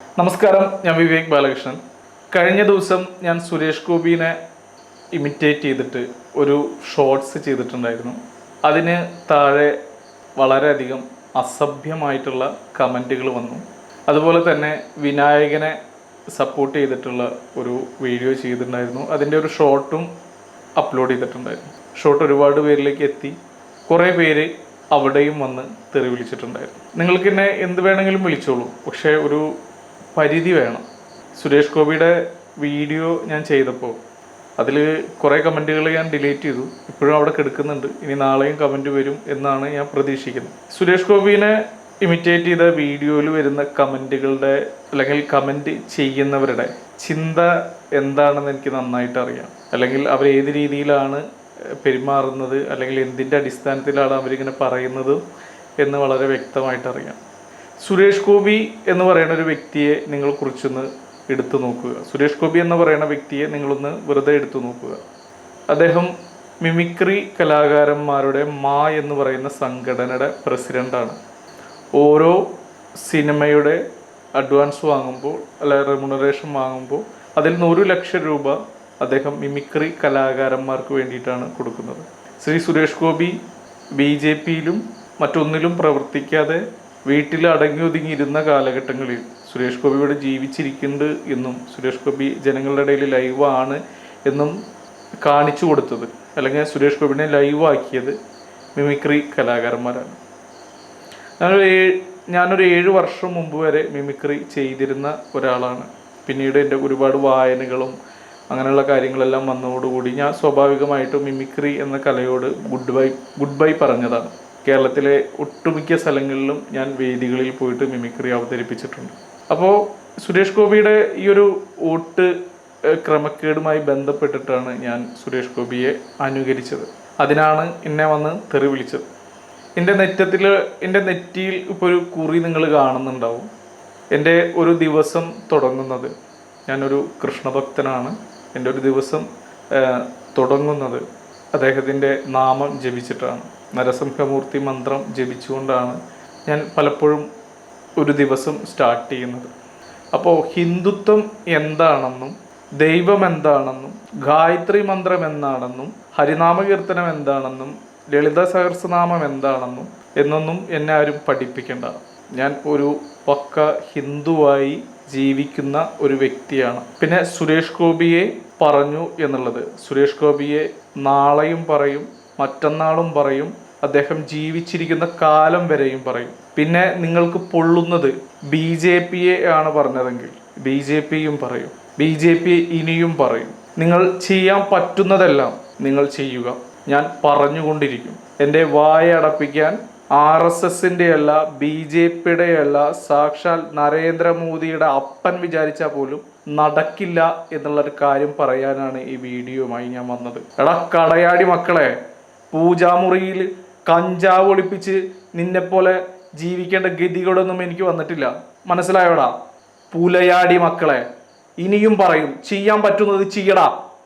നമസ്കാരം ഞാൻ വിവേക് ബാലകൃഷ്ണൻ. കഴിഞ്ഞ ദിവസം ഞാൻ സുരേഷ് ഗോപിനെ ഇമിറ്റേറ്റ് ചെയ്തിട്ട് ഒരു ഷോർട്സ് ചെയ്തിട്ടുണ്ടായിരുന്നു. അതിന് താഴെ വളരെയധികം അസഭ്യമായിട്ടുള്ള കമന്റുകൾ വന്നു. അതുപോലെ തന്നെ വിനായകനെ സപ്പോർട്ട് ചെയ്തിട്ടുള്ള ഒരു വീഡിയോ ചെയ്തിട്ടുണ്ടായിരുന്നു. അതിന്റെ ഒരു ഷോർട്ടും അപ്ലോഡ് ചെയ്തിട്ടുണ്ടായിരുന്നു. ഷോർട്ട് ഒരുപാട് പേരിലേക്ക് എത്തി. കുറേ പേര് അവിടെയും വന്ന് തെറി വിളിച്ചിട്ടുണ്ടായിരുന്നു. നിങ്ങൾക്ക് എന്നെ എന്ത് വേണമെങ്കിലും വിളിച്ചോളൂ. പക്ഷേ ഒരു പരിധി വേണം. സുരേഷ് ഗോപിയുടെ വീഡിയോ ഞാൻ ചെയ്തപ്പോൾ അതിൽ കുറേ കമന്റുകൾ ഞാൻ ഡിലീറ്റ് ചെയ്തു. ഇപ്പോഴും അവിടെ കിടക്കുന്നുണ്ട്. ഇനി നാളെയും കമന്റ് വരും എന്നാണ് ഞാൻ പ്രതീക്ഷിക്കുന്നത്. സുരേഷ് ഗോപിനെ ഇമിറ്റേറ്റ് ചെയ്ത വീഡിയോയിൽ വരുന്ന കമന്റുകളുടെ അല്ലെങ്കിൽ കമന്റ് ചെയ്യുന്നവരുടെ ചിന്ത എന്താണെന്ന് എനിക്ക് നന്നായിട്ട് അറിയാം. അല്ലെങ്കിൽ അവർ ഏത് രീതിയിലാണ് പെരുമാറുന്നത് അല്ലെങ്കിൽ എന്തിന്റെ അടിസ്ഥാനത്തിലാണ് അവരിങ്ങനെ പറയുന്നത് എന്ന് വളരെ വ്യക്തമായിട്ട് അറിയാം. സുരേഷ് ഗോപി എന്ന് പറയുന്ന ഒരു വ്യക്തിയെ നിങ്ങൾ കുറിച്ചൊന്ന് എടുത്തു നോക്കുക. സുരേഷ് ഗോപി എന്ന് പറയുന്ന വ്യക്തിയെ നിങ്ങളൊന്ന് വെറുതെ എടുത്തു നോക്കുക. അദ്ദേഹം മിമിക്രി കലാകാരന്മാരുടെ മാ എന്ന് പറയുന്ന സംഘടനയുടെ പ്രസിഡന്റാണ് ഓരോ സിനിമയുടെ അഡ്വാൻസ് വാങ്ങുമ്പോൾ അല്ല റെമുണറേഷൻ വാങ്ങുമ്പോൾ അതിൽ നിന്ന് ഒരു ലക്ഷം രൂപ അദ്ദേഹം മിമിക്രി കലാകാരന്മാർക്ക് വേണ്ടിയിട്ടാണ് കൊടുക്കുന്നത്. ശ്രീ സുരേഷ് ഗോപി ബി ജെ പിയിലും മറ്റൊന്നിലും പ്രവർത്തിക്കാതെ വീട്ടിൽ അടങ്ങി ഒതുങ്ങിയിരുന്ന കാലഘട്ടങ്ങളിൽ സുരേഷ് ഗോപി ഇവിടെ ജീവിച്ചിരിക്കുന്നുണ്ട് എന്നും സുരേഷ് ഗോപി ജനങ്ങളുടെ ഇടയിൽ ലൈവാണ് എന്നും കാണിച്ചു കൊടുത്തത്. അല്ലെങ്കിൽ സുരേഷ് ഗോപിനെ ലൈവാക്കിയത് മിമിക്രി കലാകാരന്മാരാണ്. ഞാനൊരു ഏഴ് ഞാനൊരു ഏഴ് വർഷം മുമ്പ് വരെ മിമിക്രി ചെയ്തിരുന്ന ഒരാളാണ്. പിന്നീട് എന്റെ ഒരുപാട് വായനകളും അങ്ങനെയുള്ള കാര്യങ്ങളെല്ലാം വന്നതോടുകൂടി ഞാൻ സ്വാഭാവികമായിട്ടും മിമിക്രി എന്ന കലയോട് ഗുഡ് ബൈ ഗുഡ് ബൈ പറഞ്ഞതാണ്. കേരളത്തിലെ ഒട്ടുമിക്ക സ്ഥലങ്ങളിലും ഞാൻ വേദികളിൽ പോയിട്ട് മിമിക്രി അവതരിപ്പിച്ചിട്ടുണ്ട്. അപ്പോൾ സുരേഷ് ഗോപിയുടെ ഈ ഒരു വോട്ട് ക്രമക്കേടുമായി ബന്ധപ്പെട്ടിട്ടാണ് ഞാൻ സുരേഷ് ഗോപിയെ അനുകരിച്ചത്. അതിനാണ് എന്നെ വന്ന് തെറി വിളിച്ചത്. എന്റെ നെറ്റത്തിൽ എന്റെ നെറ്റിയിൽ ഇപ്പോൾ ഒരു കുറി നിങ്ങൾ കാണുന്നുണ്ടാവും. എന്റെ ഒരു ദിവസം തുടങ്ങുന്നത് ഞാനൊരു കൃഷ്ണഭക്തനാണ്. എന്റെ ഒരു ദിവസം തുടങ്ങുന്നത് അദ്ദേഹത്തിന്റെ നാമം ജപിച്ചിട്ടാണ്. നരസിംഹമൂർത്തി മന്ത്രം ജപിച്ചുകൊണ്ടാണ് ഞാൻ പലപ്പോഴും ഒരു ദിവസം സ്റ്റാർട്ട് ചെയ്യുന്നത്. അപ്പോൾ ഹിന്ദുത്വം എന്താണെന്നും ദൈവം എന്താണെന്നും ഗായത്രി മന്ത്രം എന്താണെന്നും ഹരിനാമകീർത്തനം എന്താണെന്നും ലളിത സഹസ്രനാമം എന്താണെന്നും എന്നൊന്നും എന്നെ ആരും പഠിപ്പിക്കേണ്ട. ഞാൻ ഒരു പക്ക ഹിന്ദുവായി ജീവിക്കുന്ന ഒരു വ്യക്തിയാണ്. പിന്നെ സുരേഷ് ഗോപിയെ പറഞ്ഞു എന്നുള്ളത്. സുരേഷ് ഗോപിയെ നാളെയും പറയും മറ്റന്നാളും പറയും അദ്ദേഹം ജീവിച്ചിരിക്കുന്ന കാലം വരെയും പറയും. പിന്നെ നിങ്ങൾക്ക് പൊള്ളുന്നത് ബി ജെ പിയെ ആണ് പറഞ്ഞതെങ്കിൽ ബി ജെ പിയും പറയും. ബി ജെ പി ഇനിയും പറയും. നിങ്ങൾ ചെയ്യാൻ പറ്റുന്നതെല്ലാം നിങ്ങൾ ചെയ്യുക. ഞാൻ പറഞ്ഞുകൊണ്ടിരിക്കും. എന്റെ വായ അടപ്പിക്കാൻ ആർ എസ് എസിന്റെ അല്ല ബി ജെ പിയുടെ അല്ല സാക്ഷാൽ നരേന്ദ്രമോദിയുടെ അപ്പൻ വിചാരിച്ചാൽ പോലും നടക്കില്ല എന്നുള്ളൊരു കാര്യം പറയാനാണ് ഈ വീഡിയോയുമായി ഞാൻ വന്നത്. എടാ കടയാടി മക്കളെ പൂജാമുറിയിൽ കഞ്ചാവ് ഒളിപ്പിച്ച് നിന്നെപ്പോലെ ജീവിക്കേണ്ട ഗതികളൊന്നും എനിക്ക് വന്നിട്ടില്ല. മനസ്സിലായോടാ? പുലയാടി മക്കളെ ഇനിയും പറയും ചെയ്യാൻ പറ്റുന്നത് ചെയ്യടാ.